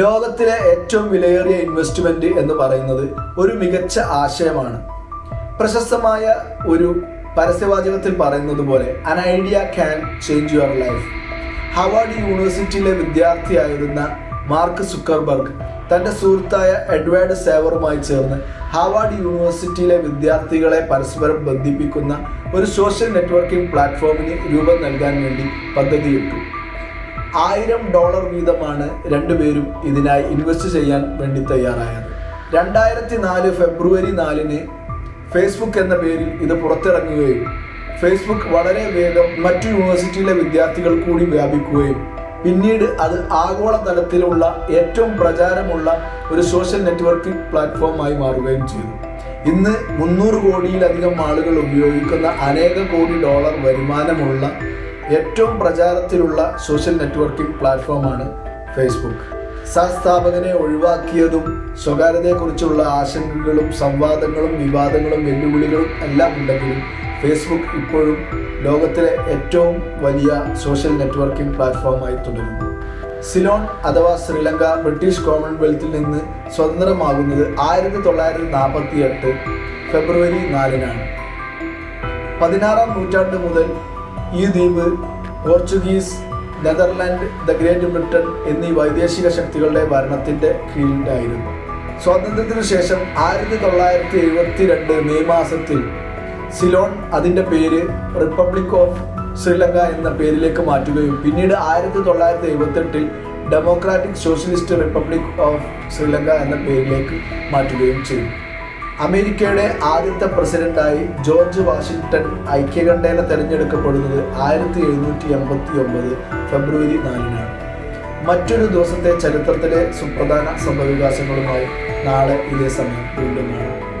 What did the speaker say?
ലോകത്തിലെ ഏറ്റവും വിലയേറിയ ഇൻവെസ്റ്റ്മെന്റ് എന്ന് പറയുന്നത് ഒരു മികച്ച ആശയമാണ്. പ്രശസ്തമായ ഒരു പരസ്യവാചകത്തിൽ പറയുന്നത് പോലെ an idea can change your life Harvard യൂണിവേഴ്സിറ്റിയിലെ വിദ്യാർത്ഥിയായിരുന്ന മാർക്ക് സുക്കർബർഗ് തന്റെ സുഹൃത്തായ എഡ്വേർഡ് സേവറുമായി ചേർന്ന് ഹാവാർഡ് യൂണിവേഴ്സിറ്റിയിലെ വിദ്യാർത്ഥികളെ പരസ്പരം ബന്ധിപ്പിക്കുന്ന ഒരു സോഷ്യൽ നെറ്റ്വർക്കിംഗ് പ്ലാറ്റ്ഫോമിന് രൂപം നൽകാൻ വേണ്ടി പദ്ധതിയിട്ടു. ആയിരം ഡോളർ വീതമാണ് രണ്ടുപേരും ഇതിനായി ഇൻവെസ്റ്റ് ചെയ്യാൻ വേണ്ടി തയ്യാറായത്. രണ്ടായിരത്തി നാല് ഫെബ്രുവരി നാലിന് ഫേസ്ബുക്ക് എന്ന പേരിൽ ഇത് പുറത്തിറങ്ങുകയും ഫേസ്ബുക്ക് വളരെ വേഗം മറ്റു യൂണിവേഴ്സിറ്റിയിലെ വിദ്യാർത്ഥികൾ കൂടി വ്യാപിക്കുകയും പിന്നീട് അത് ആഗോള തലത്തിലുള്ള ഏറ്റവും പ്രചാരമുള്ള ഒരു സോഷ്യൽ നെറ്റ്വർക്കിംഗ് പ്ലാറ്റ്ഫോമായി മാറുകയും ചെയ്തു. ഇന്ന് മുന്നൂറ് കോടിയിലധികം ആളുകൾ ഉപയോഗിക്കുന്ന അനേക കോടി ഡോളർ വരുമാനമുള്ള ഏറ്റവും പ്രചാരത്തിലുള്ള സോഷ്യൽ നെറ്റ്വർക്കിംഗ് പ്ലാറ്റ്ഫോമാണ് ഫേസ്ബുക്ക് സഹസ്ഥാപകനെ ഒഴിവാക്കിയതും സ്വകാര്യതയെക്കുറിച്ചുള്ള ആശങ്കകളും സംവാദങ്ങളും വിവാദങ്ങളും വെല്ലുവിളികളും എല്ലാം ഉണ്ടെങ്കിലും ഫേസ്ബുക്ക് ഇപ്പോഴും ലോകത്തിലെ ഏറ്റവും വലിയ സോഷ്യൽ നെറ്റ്വർക്കിംഗ് പ്ലാറ്റ്ഫോമായി തുടരുന്നു. സിലോൺ അഥവാ ശ്രീലങ്ക ബ്രിട്ടീഷ് കോമൺവെൽത്തിൽ നിന്ന് സ്വതന്ത്രമാകുന്നത് ആയിരത്തി തൊള്ളായിരത്തി നാൽപ്പത്തി എട്ട് ഫെബ്രുവരി നാലിനാണ്. പതിനാറാം നൂറ്റാണ്ട് മുതൽ ഈ ദ്വീപ് Portuguese Netherland the great Britain എന്നീ വൈദേശിക ശക്തികളുടെ ഭരണത്തിന്റെ കീഴിലായിരുന്നു. സ്വാതന്ത്ര്യത്തിനു ശേഷം ആയിരത്തി തൊള്ളായിരത്തി എഴുപത്തി രണ്ട് മെയ് മാസത്തിൽ സിലോൺ അതിന്റെ പേര് റിപ്പബ്ലിക് ഓഫ് ശ്രീലങ്ക എന്ന പേരിലേക്ക് മാറ്റുകയും പിന്നീട് ആയിരത്തി തൊള്ളായിരത്തി എഴുപത്തെട്ടിൽ democratic socialist republic of Sri Lanka എന്ന പേരിലേക്ക് മാറ്റുകയും ചെയ്തു. അമേരിക്കയുടെ ആദ്യത്തെ പ്രസിഡന്റായി ജോർജ് വാഷിങ്ടൺ ഐക്യകണ്ഠേന തെരഞ്ഞെടുക്കപ്പെടുന്നത് ആയിരത്തി എഴുന്നൂറ്റി എൺപത്തി ഒമ്പത് ഫെബ്രുവരി നാലിനാണ്. മറ്റൊരു ദിവസത്തെ ചരിത്രത്തിലെ സുപ്രധാന സംഭവവികാസങ്ങളുമായി നാളെ ഇതേ സമയം വീണ്ടും കാണാം.